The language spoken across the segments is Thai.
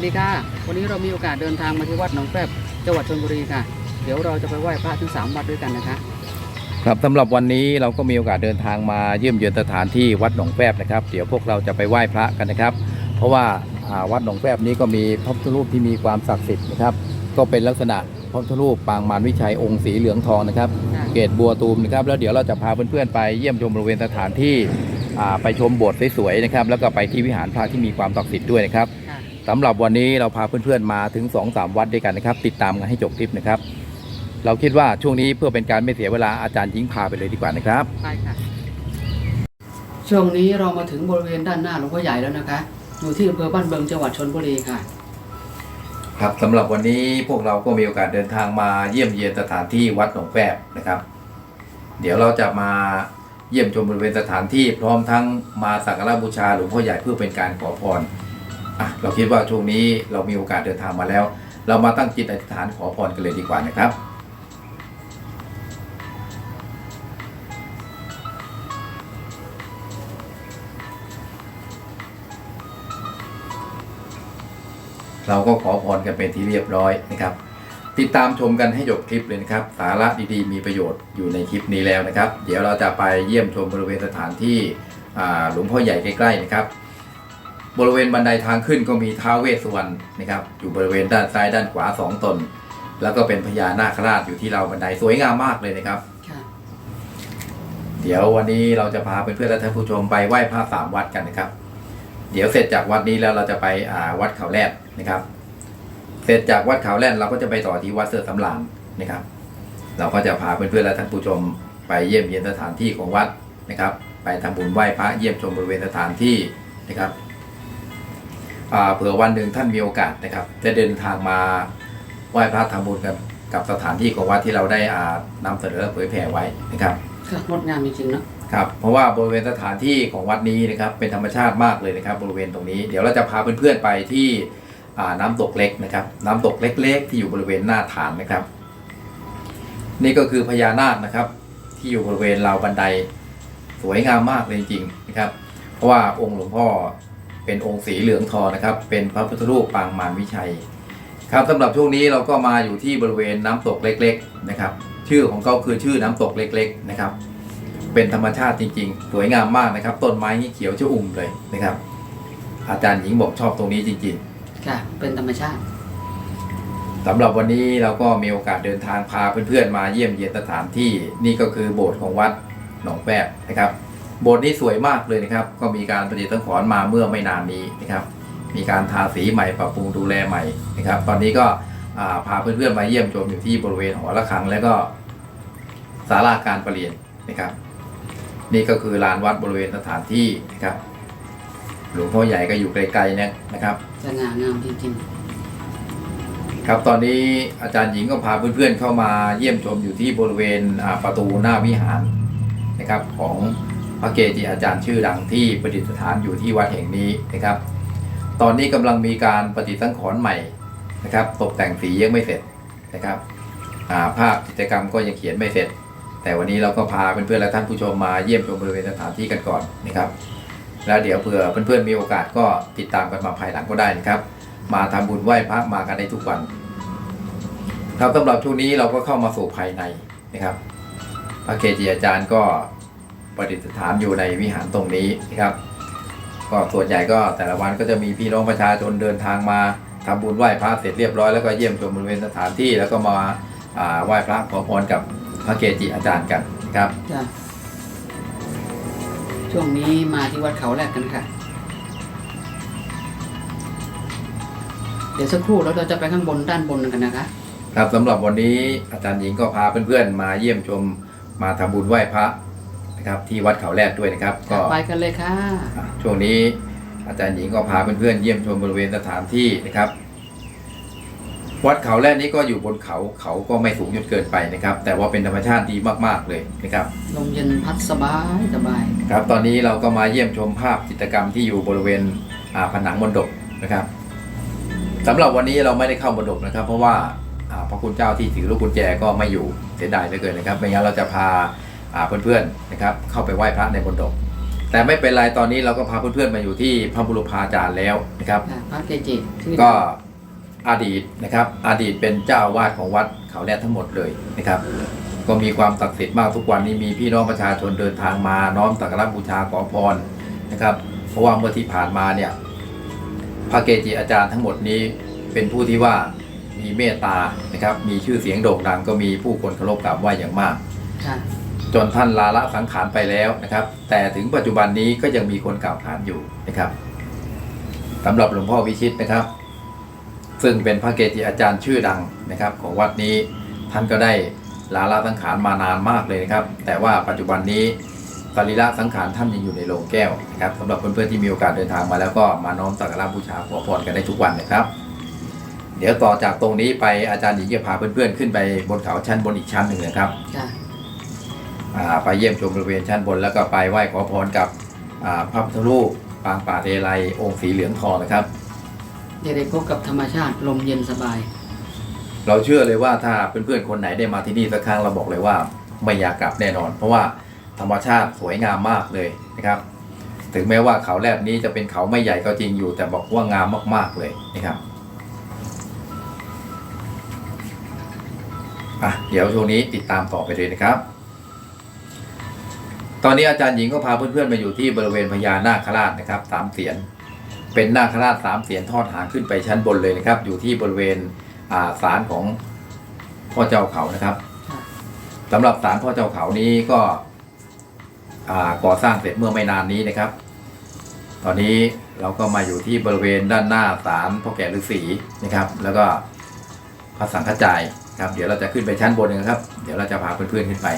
วัสดีค่ะ วันนี้เรามีโอกาสเดินทางมาที่วัดหนองแฟบจังหวัดชลบุรีค่ะ เดี๋ยวเราจะไปไหว้พระถึงสามวัดด้วยกันนะคะ ครับสำหรับวันนี้เราก็มีโอกาสเดินทางมาเยี่ยมเยือนสถานที่วัดหนองแฟบนะครับ เดี๋ยวพวกเราจะไปไหว้พระกันนะครับ เพราะว่าอ่าวัดหนองแฟบนี้ก็มีพระพุทธรูปที่มีความศักดิ์สิทธิ์นะครับ ก็เป็นลักษณะพระพุทธรูปปางมารวิชัยองค์สีเหลืองทองนะครับ ค่ะ เกตบัวตูมนะครับ แล้วเดี๋ยวเราจะพาเพื่อนๆไปเยี่ยมชมบริเวณสถานที่อ่าไปชมโบสถ์สวยๆนะครับ แล้วก็ไปที่วิหารพระที่มีความศักดิ์สิทธิ์ด้วยนะครับ สำหรับวันนี้เราพาเพื่อนๆมาถึง 2-3 วัดด้วยกันนะครับ ติดตามกันให้จบคลิปนะครับ เราคิดว่าช่วงนี้เพื่อเป็นการไม่เสียเวลาอาจารย์ยิงพาไปเลยดีกว่านะครับ ไปค่ะ ช่วงนี้เรามาถึงบริเวณด้านหน้าหลวงพ่อใหญ่แล้วนะคะ อยู่ที่อำเภอบ้านเบิงจังหวัดชลบุรีค่ะ ครับสำหรับวันนี้พวกเราก็มีโอกาสเดินทางมาเยี่ยมเยียนสถานที่วัดหนองแฝบนะครับ เดี๋ยวเราจะมาเยี่ยมชมบริเวณสถานที่พร้อมทั้งมาสักการะบูชาหลวงพ่อใหญ่เพื่อเป็นการขอพรอะ เราคิดว่าช่วงนี้เรามีโอกาสเดินทางมาแล้ว เรามาตั้งจิตอธิษฐานขอพรกันเลยดีกว่านะครับเราก็ขอพรกันเป็นที่เรียบร้อยนะครับ ติดตามชมกันให้จบคลิปเลยนะครับ สาระดีๆ มีประโยชน์อยู่ในคลิปนี้แล้วนะครับ เดี๋ยวเราจะไปเยี่ยมชมบริเวณสถานที่หลวงพ่อใหญ่ใกล้ๆนะครับ บริเวณบันไดทางขึ้นก็มีท้าวเวสสุวรรณนะครับอยู่บริเวณด้านซ้ายด้านขวาสองตน แล้วก็เป็นพญานาคราชอยู่ที่เราวบันไดสวยงามมากเลยนะครับค่ะเดี๋ยววันนี้เราจะพาเพื่อนๆและท่านผู้ชมไปไหว้พระสามวัดกันนะครับ เดี๋ยวเสร็จจากวัดนี้แล้วเราจะไปอ่าวัดเขาแรดนะครับ เสร็จจากวัดเขาแรดเราก็จะไปต่อที่วัดเสือสำรานนะครับ เราก็จะพาเพื่อนๆและท่านผู้ชมไปเยี่ยมเยียนสถานที่ของวัดนะครับ ไปทำบุญไหว้พระเยี่ยมชมบริเวณสถานที่นะครับอ่า เผื่อวันหนึ่งท่านมีโอกาสนะครับจะเดินทางมาไหว้พระทำบุญกับกับสถานที่ของวัดที่เราได้อ่านำเสนอเผยแผ่ไว้นะครับค่ะงดงามจริงๆเนาะครับเพราะว่าบริเวณสถานที่ของวัดนี้นะครับเป็นธรรมชาติมากเลยนะครับ บริเวณตรงนี้ เดี๋ยวเราจะพาเพื่อนๆไปที่อ่าน้ำตกเล็กนะครับ น้ำตกเล็ก ๆ ที่อยู่บริเวณหน้าฐานนะครับ นี่ก็คือพญานาคนะครับ ที่อยู่บริเวณราวบันไดสวยงามมากเลยจริงๆนะครับ เพราะว่าองค์หลวงพ่อ เป็นองค์สีเหลืองทองนะครับ เป็นพระพุทธรูปปางมารวิชัย ครับสำหรับช่วงนี้เราก็มาอยู่ที่บริเวณน้ำตกเล็กๆนะครับ ชื่อของเขาคือชื่อน้ำตกเล็กๆนะครับ เป็นธรรมชาติจริงๆ สวยงามมากนะครับ ต้นไม้นี่เขียวชอุ่มเลยนะครับ อาจารย์หญิงบอกชอบตรงนี้จริงค่ะ เป็นธรรมชาติๆสำหรับวันนี้เราก็มีโอกาสเดินทางพาเพื่อนๆมาเยี่ยมเยียนสถานที่นี่ก็คือโบสถ์ของวัดหนองแปบนะครับ โบสถ์นี้สวยมากเลยนะครับ ก็มีการประดิษฐ์ตั้งขอนมาเมื่อไม่นานนี้นะครับ มีการทาสีใหม่ปรับปรุงดูแลใหม่นะครับ ตอนนี้ก็อ่าพาเพื่อนๆมาเยี่ยมชมอยู่ที่บริเวณหอระฆัง และก็ศาลาการประเรียนนะครับ นี่ก็คือลานวัดบริเวณสถานที่นะครับ หลวงพ่อใหญ่ก็อยู่ไกลๆเนี่ยนะครับสง่างามจริงครับตอนนี้อาจารย์หญิงก็พาเพื่อนๆเข้ามาเยี่ยมชมอยู่ที่บริเวณอ่าประตูหน้าวิหารนะครับของ พระเกจิอาจารย์ชื่อดังที่ประดิษฐานอยู่ที่วัดแห่งนี้นะครับ ตอนนี้กำลังมีการปฏิสังขรณ์ใหม่นะครับ ตกแต่งสียังไม่เสร็จนะครับาภาพกิจกรรมก็ยังเขียนไม่เสร็จ แต่วันนี้เราก็พาเพื่อนๆและท่านผู้ชมมาเยี่ยมชมบริเวณสถานที่กันก่อนนะครับ แล้วเดี๋ยวเผื่อเพื่อนๆมีโอกาสก็ติดตามกันมาภายหลังก็ได้นะครับ มาทำบุญไหว้พระมากันได้ทุกวันครับสำหรับช่วงนี้เราก็เข้ามาสู่ภายในนะครับ พระเกจิอาจารย์ก็ ประดิษฐานอยู่ในวิหารตรงนี้นะครับ ก็ส่วนใหญ่ก็แต่ละวันก็จะมีพี่น้องประชาชนเดินทางมาทำบุญไหว้พระเสร็จเรียบร้อยแล้วก็เยี่ยมชมบริเวณสถานที่แล้วก็มาอ่าไหว้พระขอพรกับพระเกจิอาจารย์กันนะครับๆจ้ะช่วงนี้มาที่วัดเขาแรกกันค่ะ เดี๋ยวสักครู่แล้วเราจะไปข้างบนด้านบนกันนะคะครับสำหรับวันนี้อาจารย์หญิงก็พาเพื่อนๆมาเยี่ยมชมมาทำบุญไหว้พระ นะครับที่วัดเขาแรกด้วยนะครับ ก็ไปกันเลยค่ะอะ ช่วงนี้อาจารย์หญิงก็พาเพื่อนๆเยี่ยมชมบริเวณสถานที่นะครับ วัดเขาแรกนี้ก็อยู่บนเขาเขาก็ไม่สูงจนเกินไปนะครับ แต่ว่าเป็นธรรมชาติดีมากๆเลยนะครับลมเย็นพัดสบายสบายครับตอนนี้เราก็มาเยี่ยมชมภาพจิตรกรรมที่อยู่บริเวณอ่าผนังมณฑปนะครับสำหรับวันนี้เราไม่ได้เข้ามณฑปนะครับ เพราะว่าอ่าพระคุณเจ้าที่ถือลูกกุญแจก็ไม่อยู่เสียดายเหลือเกินนะครับไม่งั้นเราจะพาอ่า เพื่อนๆนะครับเข้าไปไหว้พระในมณฑปแต่ไม่เป็นไรตอนนี้เราก็พาเพื่อนๆมาอยู่ที่พระบุรพาจารย์แล้วนะครับค่ะพระเกจิชื่อก็อดีตนะครับอดีตเป็นเจ้าอาวาดของวัดเขาแรดทั้งหมดเลยนะครับ ก็มีความศักดิ์สิทธิ์มากทุกวันนี้มีพี่น้องประชาชนเดินทางมาน้อมสักการะบูชาขอพรนะครับ เพราะว่าเมื่อที่ผ่านมาเนี่ยพระเกจิอาจารย์ทั้งหมดนี้เป็นผู้ที่ว่ามีเมตตานะครับ มีชื่อเสียงโด่งดังก็มีผู้คนเคารพกราบไหว้อย่างมากค่ะ จนท่านลาละสังขารไปแล้วนะครับ แต่ถึงปัจจุบันนี้ก็ยังมีคนกล่าวขานอยู่นะครับสำหรับหลวงพ่อวิชิตนะครับ ซึ่งเป็นพระเกจิอาจารย์ชื่อดังนะครับ ของวัดนี้ท่านก็ได้ลาละสังขารมานานมากเลยนะครับ แต่ว่าปัจจุบันนี้สรีระสังขารท่านยังอยู่ในโรงแก้วนะครับสำหรับเพื่อนๆที่มีโอกาสเดินทางมาแล้วก็มาน้อมสักการะบูชาขอพรกันได้ทุกวันนะครับ เดี๋ยวต่อจากตรงนี้ไปอาจารย์หญิงจะพาเพื่อนๆขึ้นไปบนเขาชั้นบนอีกชั้นหนึ่งนะครับค่ะ ไปเยี่ยมชมบริเวณชั้นบน แล้วก็ไปไหว้ขอพรกับอ่าพระพุทธรูปปางป่าเรไลองค์สีเหลืองทองนะครับจะได้พบกับธรรมชาติลมเย็นสบาย เราเชื่อเลยว่าถ้าเพื่อนๆคนไหนได้มาที่นี่สักครั้งเราบอกเลยว่าไม่อยากกลับแน่นอน เพราะว่าธรรมชาติสวยงามมากเลยนะครับ ถึงแม้ว่าเขาแลบนี้จะเป็นเขาไม่ใหญ่ก็จริงอยู่ แต่บอกว่างามมากๆเลยนะครับอะเดี๋ยวช่วงนี้ติดตามต่อไปเลยนะครับ ตอนนี้อาจารย์หญิงก็พาเพื่อนๆมาอยู่ที่บริเวณพญานาคราชนะครับสามเสียน เป็นนาคราชสามเสียนทอดหางขึ้นไปชั้นบนเลยนะครับ อยู่ที่บริเวณศาลของพ่อเจ้าเขานะครับค่ะสำหรับศาลพ่อเจ้าเขานี้ก็ก่อสร้างเสร็จเมื่อไม่นานนี้นะครับ ตอนนี้เราก็มาอยู่ที่บริเวณด้านหน้าศาลพ่อแก่ฤาษีนะครับ แล้วก็พระสังฆจายครับ เดี๋ยวเราจะขึ้นไปชั้นบนกันครับ เดี๋ยวเราจะพาเพื่อนๆขึ้นไป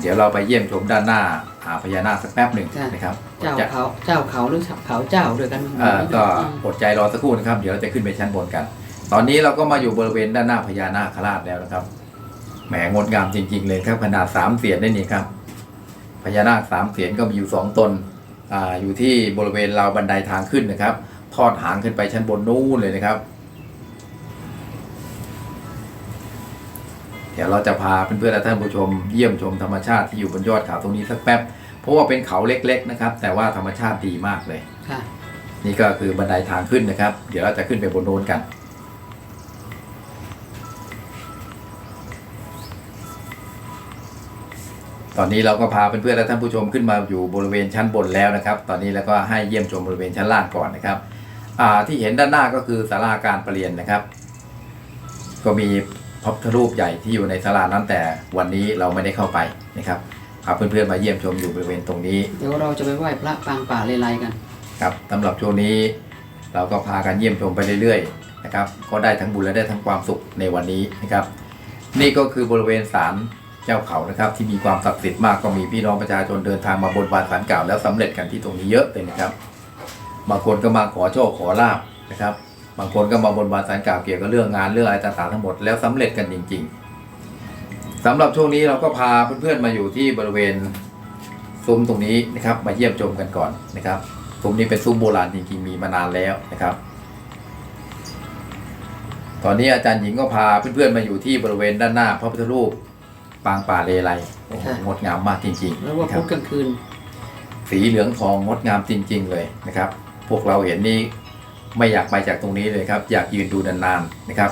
เดี๋ยวเราไปเยี่ยมชมด้านหน้าหาพญานาคสักแป๊บหนึ่งนะครับเจ้าจะเขาเจ้าเขาหรือเขาเจ้าด้วยกันเอ่อก็อดใจรอสักครู่นะครับ เดี๋ยวเราจะขึ้นไปชั้นบนกัน ตอนนี้เราก็มาอยู่บริเวณด้านหน้าพญานาคราชแล้วนะครับแหมงดงามจริง ๆ เลยครับขนาดสามเสียนได้นี่ครับพญานาคสามเสียนก็มีอยู่สองตนอ่าอยู่ที่บริเวณราวบันไดทางขึ้นนะครับ ทอดหางขึ้นไปชั้นบนนู้นเลยนะครับ ดี๋ยวเราจะพาเพื่อนๆและท่านผู้ชมเยี่ยมชมธรรมชาติที่อยู่บนยอดเขาตรงนี้สักแป๊บ เพราะว่าเป็นเขาเล็กๆนะครับ แต่ว่าธรรมชาติดีมากเลย ค่ะ นี่ก็คือบันไดทางขึ้นนะครับ เดี๋ยวเราจะขึ้นไปบนโน้นกัน ตอนนี้เราก็พาเพื่อนๆและท่านผู้ชมขึ้นมาอยู่บริเวณชั้นบนแล้วนะครับ ตอนนี้แล้วก็ให้เยี่ยมชมบริเวณชั้นล่างก่อนนะครับอ่าที่เห็นด้านหน้าก็คือศาลาการประเรียนนะครับ ก็มี พระพุทธรูปใหญ่ที่อยู่ในศาลานั้นแต่วันนี้เราไม่ได้เข้าไปนะครับพาเพื่อนๆมาเยี่ยมชมอยู่บริเวณตรงนี้ เดี๋ยวเราจะไปไหว้พระปางป่าเลไลกันครับสำหรับช่วงนี้เราก็พากันเยี่ยมชมไปเรื่อยๆนะครับก็ได้ทั้งบุญและได้ทั้งความสุขในวันนี้นะครับ นี่ก็คือบริเวณศาลเจ้าเขานะครับ ที่มีความศักดิ์สิทธิ์มากก็มีพี่น้องประชาชนเดินทางมาบนบานศาลเก่าแล้วสำเร็จกันที่ตรงนี้เยอะเลยนะครับบางคนก็มาขอโชคขอลาบนะครับ บางคนก็มาบนบานศาลเก่าเกี่ยวกับเรื่องงานเรื่องอะไรต่างๆทั้งหมดแล้วสำเร็จกันจริง ๆสำหรับช่วงนี้เราก็พาเพื่อนๆมาอยู่ที่บริเวณซุ้มตรงนี้นะครับ มาเยี่ยมชมกันก่อนนะครับซุ้มนี้เป็นซุ้มโบราณจริงๆมีมานานแล้วนะครับ ตอนนี้อาจารย์หญิงก็พาเพื่อนๆมาอยู่ที่บริเวณด้านหน้าพระพุทธรูปปางป่าเลไลโอ้โหค่ะงดงามมากจริงๆแล้วว่านะคพุรับธกลางคืน สีเหลืองทองงดงามจริง ๆ เลยนะครับ พวกเราเห็นนี่ ไม่อยากไปจากตรงนี้เลยครับ อยากยืนดูนานๆนะครับ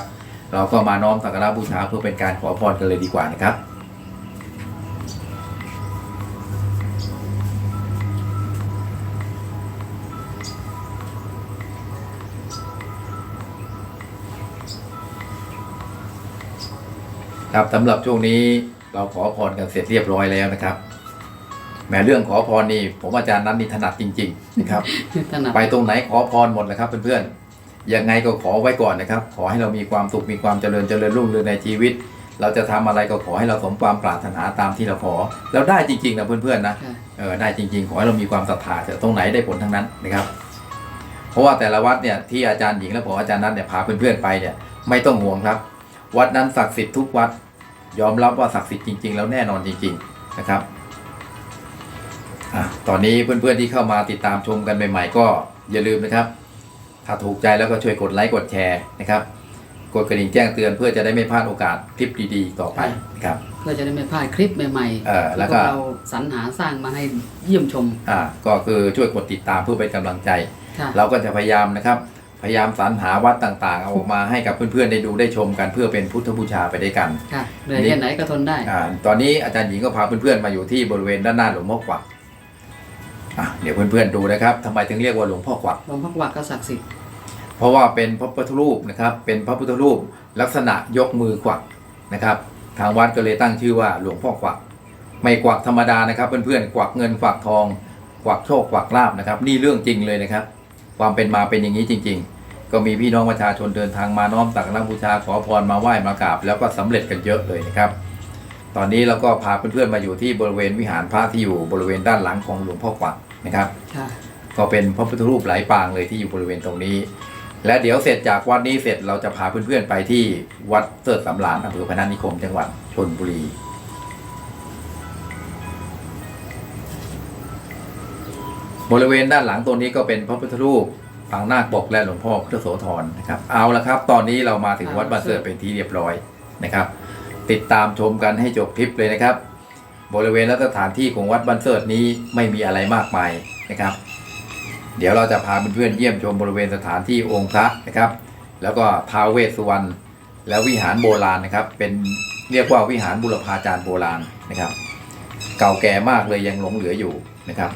เราก็มาน้อมสักการะบูชาเพื่อเป็นการขอพรกันเลยดีกว่านะครับครับสำหรับช่วงนี้เราขอพรกันเสร็จเรียบร้อยแล้วนะครับ แหมเรื่องขอพรนี่ผมอาจารย์นั้นนี่ถนัดจริงๆนะครับถนัดไปตรงไหนขอพรหมดนะครับเพื่อนๆยังไงก็ขอไว้ก่อนนะครับ ขอให้เรามีความสุขมีความเจริญเจริญรุ่งเรืองในชีวิต เราจะทำอะไรก็ขอให้เราสมความปรารถนาตามที่เราขอแล้วได้จริงๆนะเพื่อนๆนะค่ะเออได้จริง ๆ ขอให้เรามีความศรัทธาเถอะตรงไหนได้ผลทั้งนั้นนะครับ เพราะว่าแต่ละวัดเนี่ยที่อาจารย์หญิงและผมอาจารย์นัทเนี่ยพาเพื่อนๆไปเนี่ยไม่ต้องห่วงครับ วัดนั้นศักดิ์สิทธิ์ทุกวัด ยอมรับว่าศักดิ์สิทธิ์จริง ๆ แล้วแน่นอนจริง ๆนะครับ อะตอนนี้เพื่อนๆที่เข้ามาติดตามชมกันใหม่ๆ ก็อย่าลืมนะครับ ถ้าถูกใจแล้วก็ช่วยกดไลค์กดแชร์นะครับกดกระดิ่งแจ้งเตือนเพื่อจะได้ไม่พลาดโอกาสคลิปดีๆ ต่อไปนะครับ เพื่อจะได้ไม่พลาดคลิปใหม่เออๆแล้วที่พก็วกเราสรรหาสร้างมาให้เยี่ยมชมอ่าก็คือช่วยกดติดตามเพื่อเป็นกำลังใจ ค่ะเราก็จะพยายามนะครับ พยายามสรรหาวัดต่างๆ เอาออกมาให้กับเพื่อนๆได้ดูได้ชมกันเพื่อเป็นพุทธบูชาไปด้วยกัน ค่ะเหนื่อยแค่ไหนก็ทนได้ อ่าตอนนี้อาจารย์หญิงก็พาเพื่อนๆมาอยู่ที่บริเวณด้านหน้าหลวงพ่อกวัก อะเดี๋ยวเพื่อนๆดูนะครับทำไมถึงเรียกว่าหลวงพ่อกวัก หลวงพ่อกวักก็ศักดิ์สิทธิ์เพราะว่าเป็นพระพุทธรูปนะครับเป็นพระพุทธรูปลักษณะยกมือกวักนะครับ ทางวัดก็เลยตั้งชื่อว่าหลวงพ่อกวัก ไม่กวักธรรมดานะครับเพื่อนๆกวักเงินกวักทอง กวักโชคกวักลาบนะครับ นี่เรื่องจริงเลยนะครับ ความเป็นมาเป็นอย่างนี้จริง ๆ ก็มีพี่น้องประชาชนเดินทางมาน้อมสักการะบูชาขอพรมาไหว้มากราบแล้วก็สำเร็จกันเยอะเลยนะครับ ตอนนี้เราก็พาเพื่อนๆมาอยู่ที่บริเวณวิหารพระที่อยู่บริเวณด้านหลังของหลวงพ่อกวักนะครับค่ะก็เป็นพระพุทธรูปหลายปางเลยที่อยู่บริเวณตรงนี้ และเดี๋ยวเสร็จจากวัดนี้เสร็จเราจะพาเพื่อนๆไปที่วัดเสิร์ชสำรานอำเภอพนัสนิคมจังหวัดชนบุรีบริเวณด้านหลังตัวนี้ก็เป็นพระพุทธรูปปางนาคปกและหลวงพ่อพุทธโสธรนะครับ เอาละครับ ตอนนี้เรามาถึงวัดบ้านเสิร์ชเป็นที่เรียบร้อยนะครับ ติดตามชมกันให้จบคลิปเลยนะครับ บริเวณและสถานที่ของวัดบ้านเสิร์ชนี้ไม่มีอะไรมากมายนะครับ เดี๋ยวเราจะพาเพื่อนๆเยี่ยมชมบริเวณสถานที่องค์พระนะครับ แล้วก็ท้าวเวสสุวรรณแล้ววิหารโบราณนะครับ เป็นเรียกว่าวิหารบุรพาจารย์โบราณนะครับ เก่าแก่มากเลยยังหลงเหลืออยู่นะครับ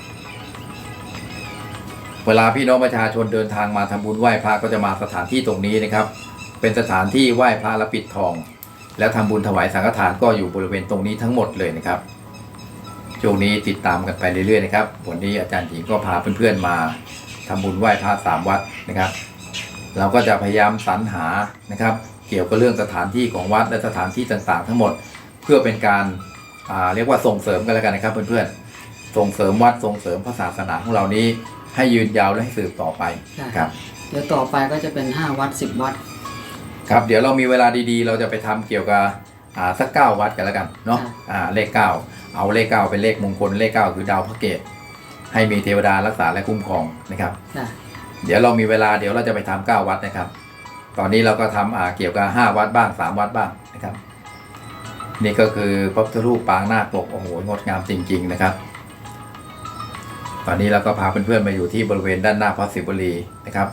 เวลาพี่น้องประชาชนเดินทางมาทำบุญไหว้พระก็จะมาสถานที่ตรงนี้นะครับ เป็นสถานที่ไหว้พระและปิดทอง แล้วทำบุญถวายสังฆทานก็อยู่บริเวณตรงนี้ทั้งหมดเลยนะครับช่วงนี้ติดตามกันไปเรื่อยๆนะครับ วันนี้อาจารย์หญิงก็พาเพื่อนๆมาทำบุญไหว้พระสามวัดนะครับ เราก็จะพยายามสรรหานะครับ เกี่ยวกับเรื่องสถานที่ของวัดและสถานที่ต่างๆ ทั้งหมดเพื่อเป็นการาเรียกว่าส่งเสริมกันแล้วกันนะครับเพื่อนๆส่งเสริมวัดส่งเสริมพระศาสนาของเรานี้ให้ยืนยาวและให้สืบต่อไปครับเดี๋ยวต่อไปก็จะเป็น 5 วัด 10 วัด ครับเดี๋ยวเรามีเวลาดีๆ เราจะไปทำเกี่ยวกับอ่าสักเก้าวัดกันแล้วกันเนาะค่ะอ่าเลขเก้าเอาเลขเก้าเป็นเลขมงคลเลขเก้าคือดาวพระเกตให้มีเทวดารักษาและคุ้มครองนะครับค่ะเดี๋ยวเรามีเวลาเดี๋ยวเราจะไปทำเก้าวัดนะครับ ตอนนี้เราก็ทำอ่าเกี่ยวกับห้าวัดบ้างสามวัดบ้างนะครับ นี่ก็คือพระพุทธรูปปางนาคปกโอ้โหงดงามจริง ๆนะครับ ตอนนี้เราก็พาเพื่อนๆมาอยู่ที่บริเวณด้านหน้าพระศิวลีนะครับ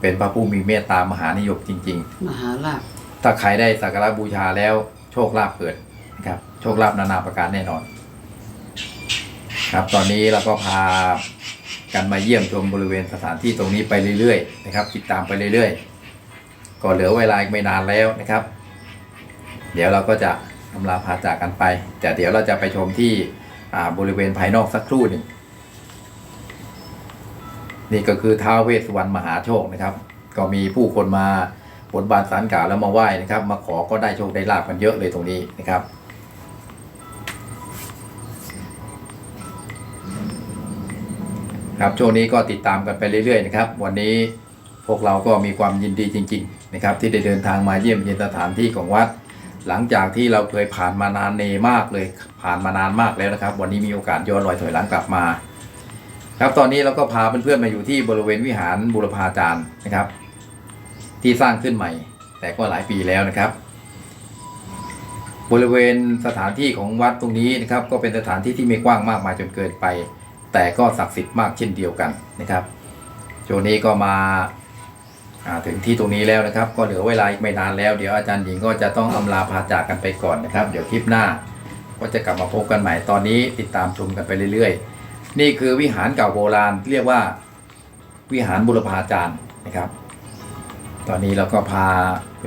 เป็นพระผู้มีเมตตามหานิยมจริงๆมหาลาภถ้าใครได้สักการะบูชาแล้วโชคลาภเกิดนะครับ โชคลาภนานาประการแน่นอน ครับตอนนี้เราก็พากันมาเยี่ยมชมบริเวณสถานที่ตรงนี้ไปเรื่อยๆนะครับ ติดตามไปเรื่อยๆ ก็เหลือเวลาอีกไม่นานแล้วนะครับ เดี๋ยวเราก็จะอำลาพาจากกันไป แต่เดี๋ยวเราจะไปชมที่อ่าบริเวณภายนอกสักครู่หนึ่ง นี่ก็คือท้าวเวสสุวรรณมหาโชคนะครับ ก็มีผู้คนมาบนบานสารกล่าวแล้วมาไหว้นะครับ มาขอก็ได้โชคได้ลาบกันเยอะเลยตรงนี้นะครับครับช่วงนี้ก็ติดตามกันไปเรื่อยๆนะครับ วันนี้พวกเราก็มีความยินดีจริง ๆ นะครับ ที่ได้เดินทางมาเยี่ยมเยียนสถานที่ของวัด หลังจากที่เราเคยผ่านมานานเนมากเลยผ่านมานานมากแล้วนะครับ วันนี้มีโอกาสย้อนรอยถอยหลังกลับมา ครับตอนนี้เราก็พาเพื่อนๆมาอยู่ที่บริเวณวิหารบุรพาจารย์นะครับ ที่สร้างขึ้นใหม่ แต่ก็หลายปีแล้วนะครับ บริเวณสถานที่ของวัดตรงนี้นะครับ ก็เป็นสถานที่ที่ไม่กว้างมากมายจนเกินไป แต่ก็ศักดิ์สิทธิ์มากเช่นเดียวกันนะครับช่วงนี้ก็มาาถึงที่ตรงนี้แล้วนะครับ ก็เหลือเวลาอีกไม่นานแล้วเดี๋ยวอาจารย์หญิงก็จะต้องอำลาพาจากกันไปก่อนนะครับ เดี๋ยวคลิปหน้า ก็จะกลับมาพบกันใหม่ตอนนี้ติดตามชมกันไปเรื่อยๆ นี่คือวิหารเก่าโบราณเรียกว่าวิหารบุรพาจารย์นะครับ ตอนนี้เราก็พา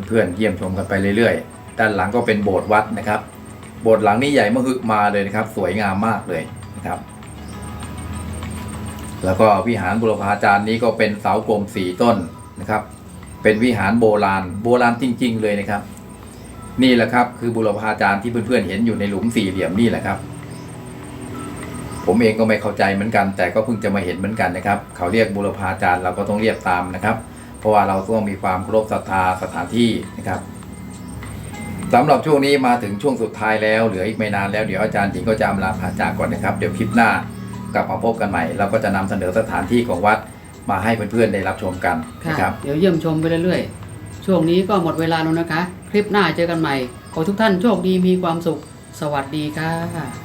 เพื่อนๆเยี่ยมชมกันไปเรื่อยๆ ด้านหลังก็เป็นโบสถ์วัดนะครับ โบสถ์หลังนี้ใหญ่มหึมาเลยนะครับ สวยงามมากเลยนะครับ แล้วก็วิหารบุรพาจารย์นี้ก็เป็นเสากลมสีต้นนะครับ เป็นวิหารโบราณโบราณจริง ๆ เลยนะครับ นี่แหละครับคือบุรพาจารย์ที่เพื่อนๆเห็นอยู่ในหลุมสี่เหลี่ยมนี่แหละครับ ผมเองก็ไม่เข้าใจเหมือนกัน แต่ก็เพิ่งจะมาเห็นเหมือนกันนะครับ เขาเรียกบุรพาจารย์เราก็ต้องเรียกตามนะครับ เพราะว่าเราต้องมีความเคารพศรัทธาสถานที่นะครับสำหรับช่วงนี้มาถึงช่วงสุดท้ายแล้วเหลืออีกไม่นานแล้วเดี๋ยวอาจารย์หญิงก็จะอำลาพาจากก่อนนะครับเดี๋ยวคลิปหน้ากลับมาพบกันใหม่ เราก็จะนำเสนอสถานที่ของวัดมาให้เพื่อนๆได้รับชมกันค่ะนะครับเดี๋ยวเยี่ยมชมไปเรื่อยๆ ช่วงนี้ก็หมดเวลาแล้วนะคะ คลิปหน้าเจอกันใหม่ ขอทุกท่านโชคดีมีความสุข สวัสดีค่ะ